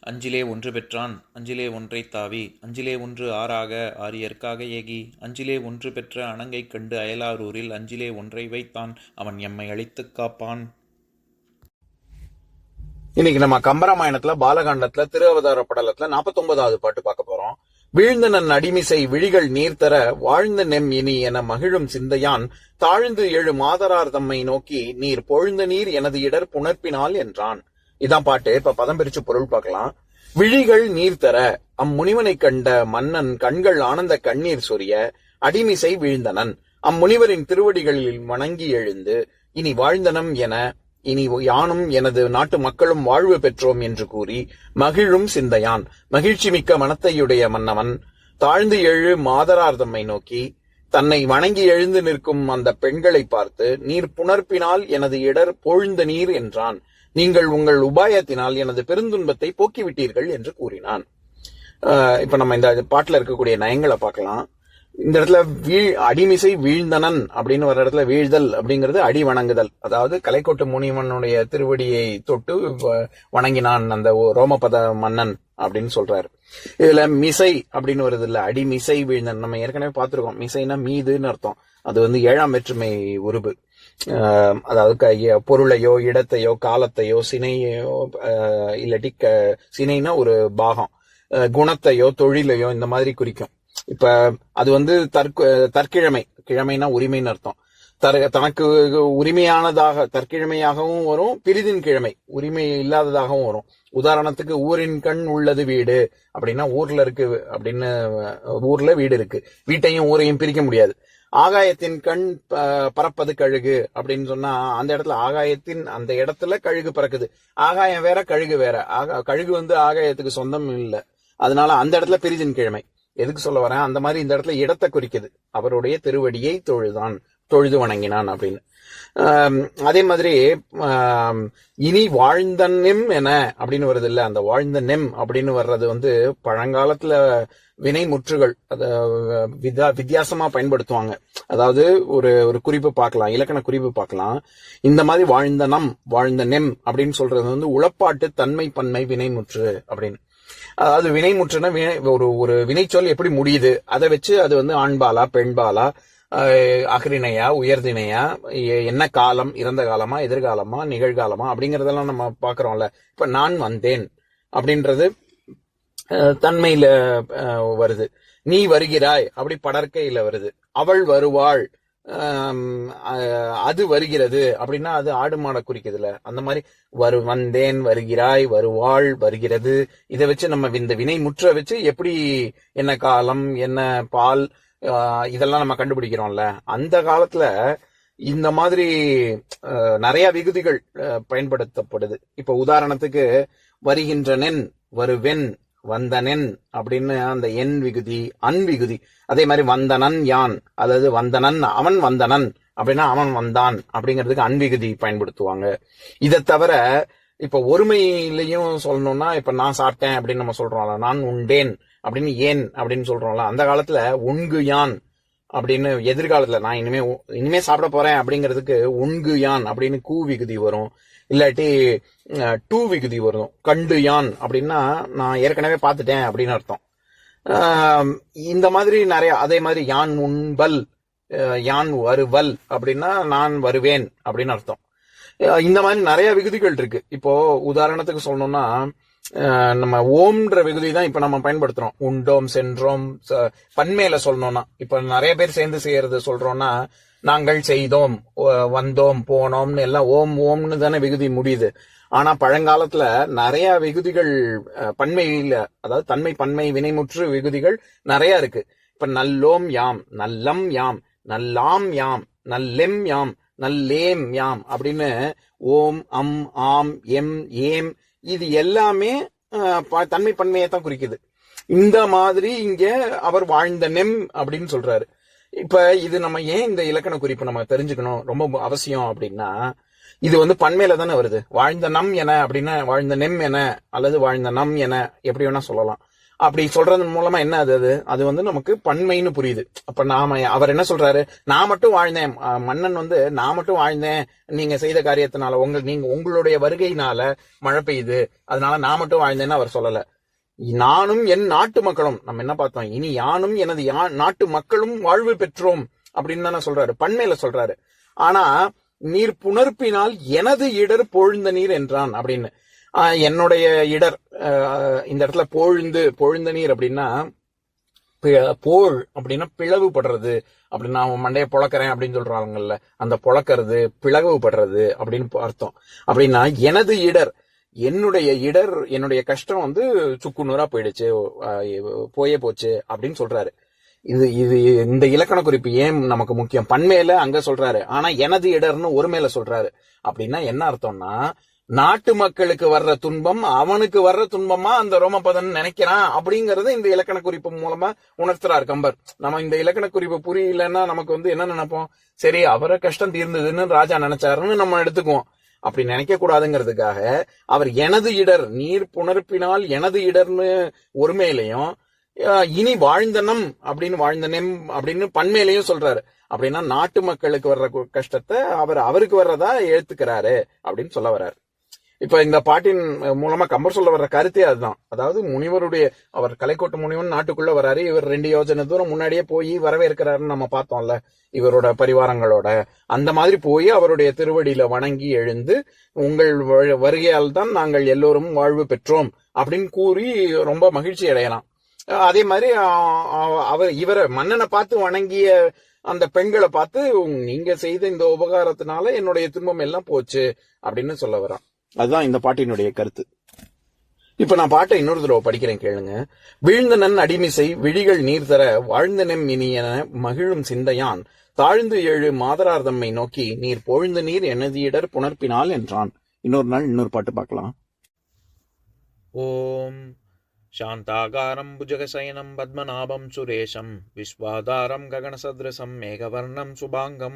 அஞ்சிலே ஒன்று பெற்றான் அஞ்சிலே ஒன்றை தாவி அஞ்சிலே ஒன்று ஆறாக ஆரியற்காக ஏகி அஞ்சிலே ஒன்று பெற்ற அணங்கை கண்டு அயலாரூரில் அஞ்சிலே ஒன்றை வைத்தான் அவன் எம்மை அழித்துக் காப்பான். இன்னைக்கு நம்ம கம்பராமாயணத்துல பாலகாண்டத்துல திருஅவதார படலத்துல 49வது பாட்டு பார்க்க போறோம். வீழ்ந்த நன் அடிமிசை விழிகள் நீர்த்தர வாழ்ந்த நெம் இனி என மகிழும் சிந்தையான் தாழ்ந்து எழு மாதரார் தம்மை நோக்கி நீர் பொழுந்த நீர் எனது இடர் புணர்ப்பினால் என்றான். இதான் பாட்டு. இப்ப பதம் பிரிச்சு பொருள் பார்க்கலாம். விழிகள் நீர் தர அம்முனிவனை கண்ட மன்னன் கண்கள் ஆனந்த கண்ணீர் சொரிய அடிமிசை வீழ்ந்தனன். அம்முனிவரின் திருவடிகளில் வணங்கி எழுந்து இனி வாழ்ந்தனம் என இனி யானும் எனது நாட்டு மக்களும் வாழ்வு பெற்றோம் என்று கூறி மகிழும் சிந்தையான். மகிழ்ச்சி மிக்க மனத்தையுடைய மன்னவன். தாழ்ந்து எழு மாதரார் தம்மை நோக்கி தன்னை வணங்கி எழுந்து நிற்கும் அந்த பெண்களை பார்த்து நீர் புணர்ப்பினால் எனது இடர் பொழுந்த நீர் என்றான். நீங்கள் உங்கள் உபாயத்தினால் எனது பெருந்துன்பத்தை போக்கிவிட்டீர்கள் என்று கூறினான். இப்ப நம்ம இந்த பாட்டுல இருக்கக்கூடிய நயங்களை பார்க்கலாம். இந்த இடத்துல வீழ் அடிமிசை வீழ்ந்தனன் அப்படின்னு வர இடத்துல வீழ்தல் அப்படிங்கிறது அடி வணங்குதல். அதாவது கலைக்கோட்டு முனிவனுடைய திருவடியை தொட்டு வ- வணங்கினான் அந்த ஓ- ரோமபத மன்னன் அப்படின்னு சொல்றாரு. இதுல மிசை அப்படின்னு வருது இல்ல அடிமிசை வீழ்ந்தன். நம்ம ஏற்கனவே பார்த்திருக்கோம். மிசைனா மீதுன்னு அர்த்தம். அது வந்து ஏழாம் வேற்றுமை உருபு. அதாவது பொருளையோ இடத்தையோ காலத்தையோ சினையோ ஆஹ் இல்லாட்டி க- சினைனா ஒரு பாகம். குணத்தையோ தொழிலையோ இந்த மாதிரி குறிக்கும். இப்ப அது வந்து தற்கு தற்கிழமை. கிழமைனா உரிமைன்னு அர்த்தம். தர தனக்கு உரிமையானதாக தற்கிழமையாகவும் வரும் பிரிதின் கிழமை. உரிமை இல்லாததாகவும் வரும். உதாரணத்துக்கு ஊரின் கண் உள்ளது வீடு. அப்படின்னா ஊர்ல இருக்கு அப்படின்னு ஊர்ல வீடு இருக்கு. வீட்டையும் ஊரையும் பிரிக்க முடியாது. ஆகாயத்தின் கண் ப- பறப்பது கழுகு அப்படின்னு சொன்னா அந்த இடத்துல ஆகாயத்தின் அந்த இடத்துல கழுகு பறக்குது. ஆகாயம் வேற கழுகு வேற. ஆகா கழுகு வந்து ஆகாயத்துக்கு சொந்தம் இல்லை. அதனால அந்த இடத்துல பிரிதின் கிழமை. எதுக்கு சொல்ல வரேன்? அந்த மாதிரி இந்த இடத்துல இடத்தை குறிக்குது. அவருடைய திருவடியை தொழுதான். தொழுது வணங்கினான் அப்படின்னு. அதே மாதிரி இனி வாழ்ந்த நெம் என அப்படின்னு வருது இல்ல அந்த வாழ்ந்த நெம் அப்படின்னு வர்றது வந்து பழங்காலத்துல வினை முற்றுகள் அத விதா வித்தியாசமா பயன்படுத்துவாங்க. அதாவது ஒரு ஒரு குறிப்பு பார்க்கலாம் இலக்கண குறிப்பு பார்க்கலாம். இந்த மாதிரி வாழ்ந்த நம் வாழ்ந்த நெம் அப்படின்னு சொல்றது வந்து உளப்பாட்டு தன்மை பன்மை வினைமுற்று அப்படின்னு. அதாவது வினைமுற்றுனா வினை ஒரு ஒரு வினைச்சொல் எப்படி முடியுது? அதை வச்சு அது வந்து ஆண்பாலா பெண்பாலா? அகரிணையா உயர்திணையா என்ன காலம் இறந்த காலமா எதிர்காலமா நிகழ்காலமா அப்படிங்கறதெல்லாம் நம்ம பாக்குறோம்ல இப்ப நான் வந்தேன் அப்படின்றது அஹ், தன்மையில அஹ், வருது. நீ வருகிறாய் அப்படி படற்கையில வருது. அவள் வருவாள் அஹ், அது வருகிறது அப்படின்னா அது ஆடு மாடை குறிக்குதுல. அந்த மாதிரி வரு வந்தேன் வருகிறாய் வருவாள் வருகிறது. இதை வச்சு நம்ம இந்த வினை முற்ற வச்சு எப்படி என்ன காலம் என்ன பால் இதெல்லாம் நம்ம கண்டுபிடிக்கிறோம்ல. அந்த காலத்துல இந்த மாதிரி நிறைய விகுதிகள் பயன்படுத்தப்படுது. இப்ப உதாரணத்துக்கு வருகின்றனென் வருவென் வந்தனென் அப்படின்னு அந்த என் விகுதி அன் விகுதி. அதே மாதிரி வந்தனன் யான் அதாவது வந்தனன் அவன் வந்தனன் அப்படின்னா அவன் வந்தான் அப்படிங்கிறதுக்கு அன் விகுதி பயன்படுத்துவாங்க. இதை தவிர இப்ப ஒருமையிலையும் சொல்லணும்னா இப்ப நான் சாப்பிட்டேன் அப்படின்னு நம்ம சொல்றோம்ல நான் உண்டேன் அப்படின்னு ஏன் அப்படின்னு சொல்றோம்ல அந்த காலத்துல உண்கு யான் அப்படின்னு எதிர்காலத்துல நான் இனிமே இனிமே சாப்பிட போறேன் அப்படிங்கிறதுக்கு உண்கு யான் அப்படின்னு கூ விகுதி வரும். இல்லாட்டி டூ விகுதி வரும். கண்டு யான் அப்படின்னா நான் ஏற்கனவே பார்த்துட்டேன் அப்படின்னு அர்த்தம். இந்த மாதிரி நிறைய அதே மாதிரி யான் உண்பல் யான் வருவல் அப்படின்னா நான் வருவேன் அப்படின்னு அர்த்தம். இந்த மாதிரி நிறைய விகுதிகள் இருக்கு. இப்போ உதாரணத்துக்கு சொல்லணும்னா நம்ம ஓம்ன்ற விகுதி தான் இப்ப நம்ம பயன்படுத்துறோம். உண்டோம் சென்றோம் ச- பன்மையில சொல்லணும்னா. இப்ப நிறைய பேர் சேர்ந்து செய்யறது சொல்றோம்னா நாங்கள் செய்தோம் வந்தோம் போனோம்னு எல்லாம் ஓம் ஓம்னு தானே விகுதி முடியுது. ஆனா பழங்காலத்துல நிறைய விகுதிகள் பன்மையில அதாவது தன்மை பன்மை வினைமுற்று விகுதிகள் நிறைய இருக்கு. இப்ப நல்லோம் யாம் நல்லம் யாம் நல்லாம் யாம் நல்லெம் யாம் நல்லேம் யாம் அப்படின்னு ஓம் அம் ஆம் எம் ஏம் இது எல்லாமே தன்மை பன்மையை தான் குறிக்குது. இந்த மாதிரி இங்க அவர் வாழ்ந்த நெம் அப்படின்னு சொல்றாரு. இப்ப இது நம்ம ஏன் இந்த இலக்கண குறிப்பு நம்ம தெரிஞ்சுக்கணும்? ரொம்ப அவசியம் அப்படின்னா இது வந்து பண்மையில தானே வருது. வாழ்ந்த நம் என அப்படின்னா வாழ்ந்த நெம் என அல்லது வாழ்ந்த நம் என எப்படி வேணா சொல்லலாம். அப்படி சொல்றதன் மூலமா என்ன அது அது? அது வந்து நமக்கு பன்மைன்னு புரியுது. அப்ப நாம அவர் என்ன சொல்றாரு? நான் மட்டும் வாழ்ந்தேன். மன்னன் வந்து நான் மட்டும் வாழ்ந்தேன். நீங்க செய்த காரியத்தினால உங்க நீங்க உங்களுடைய வருகையினால மழை பெய்யுது. அதனால நான் மட்டும் வாழ்ந்தேன்னு அவர் சொல்லல. நானும் என் நாட்டு மக்களும் நம்ம என்ன பார்த்தோம்? இனி யானும் எனது யா- நாட்டு மக்களும் வாழ்வு பெற்றோம். அப்படின்னு தானே சொல்றாரு. பண்மையில சொல்றாரு. ஆனா நீர் புணர்ப்பினால் எனது இடர் பொழுந்த நீர் என்றான் அப்படின்னு. என்னுடைய இடர் ஆஹ் இந்த இடத்துல பொழுந்து பொழுந்த நீர் அப்படின்னா பி- அப்படின்னா பிளவுபடுறது. அப்படின்னா அவன் மண்டையை பொழக்கிறேன் அப்படின்னு சொல்றாங்கல்ல அந்த பொழக்கிறது பிளவுபடுறது அப்படின்னு அர்த்தம். அப்படின்னா எனது இடர் என்னுடைய இடர் என்னுடைய கஷ்டம் வந்து சுக்குநூறா போயிடுச்சு போயே போச்சு அப்படின்னு சொல்றாரு. இது இது இந்த இலக்கண குறிப்பு ஏன் நமக்கு முக்கியம்? பன்மையில அங்க சொல்றாரு. ஆனா எனது இடர்னு ஒரு மேல சொல்றாரு. அப்படின்னா என்ன அர்த்தம்னா நாட்டு மக்களுக்கு வர்ற துன்பம் அவனுக்கு வர்ற துன்பமா அந்த ரோமபதன் நினைக்கிறான் அப்படிங்கறத இந்த இலக்கண குறிப்பு மூலமா உணர்த்துறாரு கம்பர். நம்ம இந்த இலக்கண குறிப்பு புரியலன்னா நமக்கு வந்து என்ன நினைப்போம்? சரி அவரை கஷ்டம் தீர்ந்ததுன்னு ராஜா நினைச்சாருன்னு நம்ம எடுத்துக்குவோம். அப்படி நினைக்க கூடாதுங்கிறதுக்காக அவர் எனது இடர் நீர் புணர்ப்பினால் எனது இடர்னு ஒருமையிலையும் அஹ் இனி வாழ்ந்தனம் அப்படின்னு வாழ்ந்தனம் அப்படின்னு பன்மையிலையும் சொல்றாரு. அப்படின்னா நாட்டு மக்களுக்கு வர்ற கஷ்டத்தை அவர் அவருக்கு வர்றதா எழுத்துக்கிறாரு அப்படின்னு சொல்ல வர்றாரு. இப்ப இந்த பாட்டின் மூலமா கம்பர் சொல்ல வர்ற கருத்தே அதுதான். அதாவது முனிவருடைய அவர் கலைக்கோட்டு முனிவன் நாட்டுக்குள்ள வராரு. இவர் ரெண்டு யோஜனை தூரம் முன்னாடியே போய் வரவேற்கிறாருன்னு நம்ம பார்த்தோம்ல இவரோட பரிவாரங்களோட. அந்த மாதிரி போய் அவருடைய திருவடியில வணங்கி எழுந்து உங்கள் வ- வருகையால் தான் நாங்கள் எல்லோரும் வாழ்வு பெற்றோம் அப்படின்னு கூறி ரொம்ப மகிழ்ச்சி அடையலாம். அதே மாதிரி அவர் இவரை மன்னனை பார்த்து வணங்கிய அந்த பெண்களை பார்த்து நீங்க செய்த இந்த உபகாரத்தினால என்னுடைய துன்பம் எல்லாம் போச்சு அப்படின்னு சொல்ல வரான். அதுதான் இந்த பாட்டினுடைய கருத்து இப்ப நான் பாட்டை இன்னொரு தடவை படிக்கிறேன் கேளுங்க வீழ்ந்த நன் அடிமிசை விழிகள் நீர் தர வாழ்ந்த நெம் இனியன மகிழும் சிந்தையான் தாழ்ந்து எழு மாதரார் தம்மை நோக்கி நீர் பொழுந்த நீர் எனது இடர் புணர்ப்பினால் என்றான் இன்னொரு நாள் இன்னொரு பாட்டு பார்க்கலாம் ॐ शान्ताकारं भुजगशयनं पद्मनाभं सुरेशं विश्वाधारं गगनसदृशं मेघवर्णं शुभाङ्गं